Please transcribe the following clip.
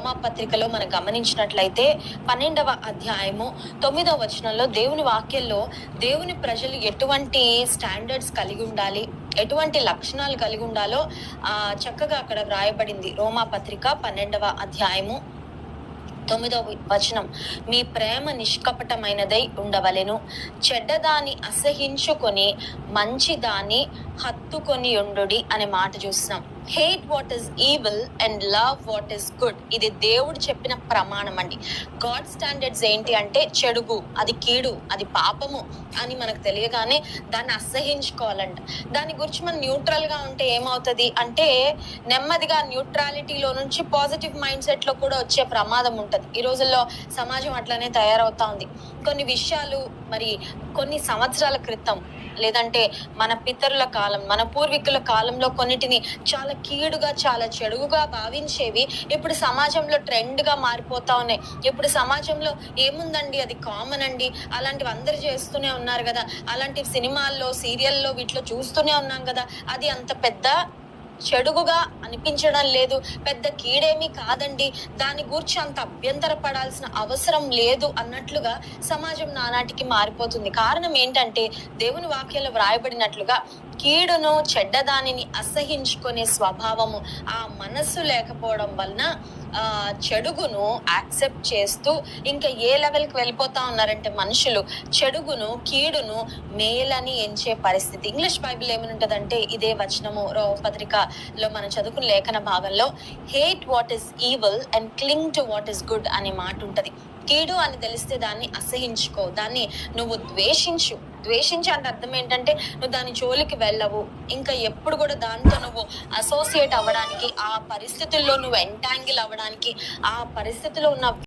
పత్రికలో మనం గమనించినట్లయితే పన్నెండవ అధ్యాయము తొమ్మిదవ వచనంలో దేవుని వాక్యంలో దేవుని ప్రజలు ఎటువంటి స్టాండర్డ్స్ కలిగి ఉండాలి ఎటువంటి లక్షణాలు కలిగి ఉండాలో ఆ చక్కగా అక్కడ వ్రాయబడింది రోమా పత్రిక పన్నెండవ అధ్యాయము తొమ్మిదవ వచనం. మీ ప్రేమ నిష్కపటమైనదై ఉండవలెను. చెడ్డదాన్ని అసహించుకొని మంచిదాన్ని హత్తుకొని ఉండుడి అనే మాట చూస్తున్నాం hate what is evil and love what is good ఇది దేవుడు చెప్పిన ప్రమాణం అండి. గాడ్ స్టాండర్డ్స్ ఏంటి అంటే చెడుగు అది కీడు అది పాపము అని మనకు తెలియగానే దాన్ని అసహించుకోవాలంట. దాని గురించి మనం న్యూట్రల్గా ఉంటే ఏమవుతుంది అంటే నెమ్మదిగా న్యూట్రాలిటీలో నుంచి పాజిటివ్ మైండ్ సెట్లో కూడా వచ్చే ప్రమాదం ఉంటుంది. ఈ రోజుల్లో సమాజం అట్లనే తయారవుతా ఉంది. కొన్ని విషయాలు మరి కొన్ని సంవత్సరాల క్రితం లేదంటే మన పితరుల కాలం మన పూర్వీకుల కాలంలో కొన్నిటిని చాలా కీడుగా చాలా చెడుగా భావించేవి ఇప్పుడు సమాజంలో ట్రెండ్గా మారిపోతా ఉన్నాయి. ఇప్పుడు సమాజంలో ఏముందండి? అది కామన్ అండి. అలాంటివి అందరు చేస్తూనే ఉన్నారు కదా. అలాంటి సినిమాల్లో సీరియల్లో వీటిలో చూస్తూనే ఉన్నాం కదా. అది అంత పెద్ద చెడుగుగా అనిపించడం లేదు. పెద్ద కీడేమీ కాదండి. దాని గురించి అంత అభ్యంతర పడాల్సిన అవసరం లేదు అన్నట్లుగా సమాజం నానాటికి మారిపోతుంది. కారణం ఏంటంటే దేవుని వాక్యాలు వ్రాయబడినట్లుగా కీడును చెడ్డదానిని అసహించుకునే స్వభావము ఆ మనస్సు లేకపోవడం వలన చెడుగును యాక్సెప్ట్ చేస్తూ ఇంకా ఏ లెవెల్కి వెళ్ళిపోతా ఉన్నారంటే మనుషులు చెడుగును కీడును మేలని ఎంచే పరిస్థితి. ఇంగ్లీష్ బైబిల్ ఏమని ఉంటదంటే ఇదే వచనము రో లో మనం చదువుకున్న లేఖన భాగంలో hate what is evil and cling to what is good అనే మాట ఉంటుంది. కీడు అని తెలిస్తే దాన్ని అసహించుకో దాన్ని నువ్వు ద్వేషించు. ద్వేషించే అంటే అర్థం ఏంటంటే నువ్వు దాని జోలికి వెళ్ళవు. ఇంకా ఎప్పుడు కూడా దాంతో నువ్వు అసోసియేట్ అవ్వడానికి ఆ పరిస్థితుల్లో నువ్వు ఎంటాంగిల్ అవ్వడానికి ఆ పరిస్థితిలో ఉన్న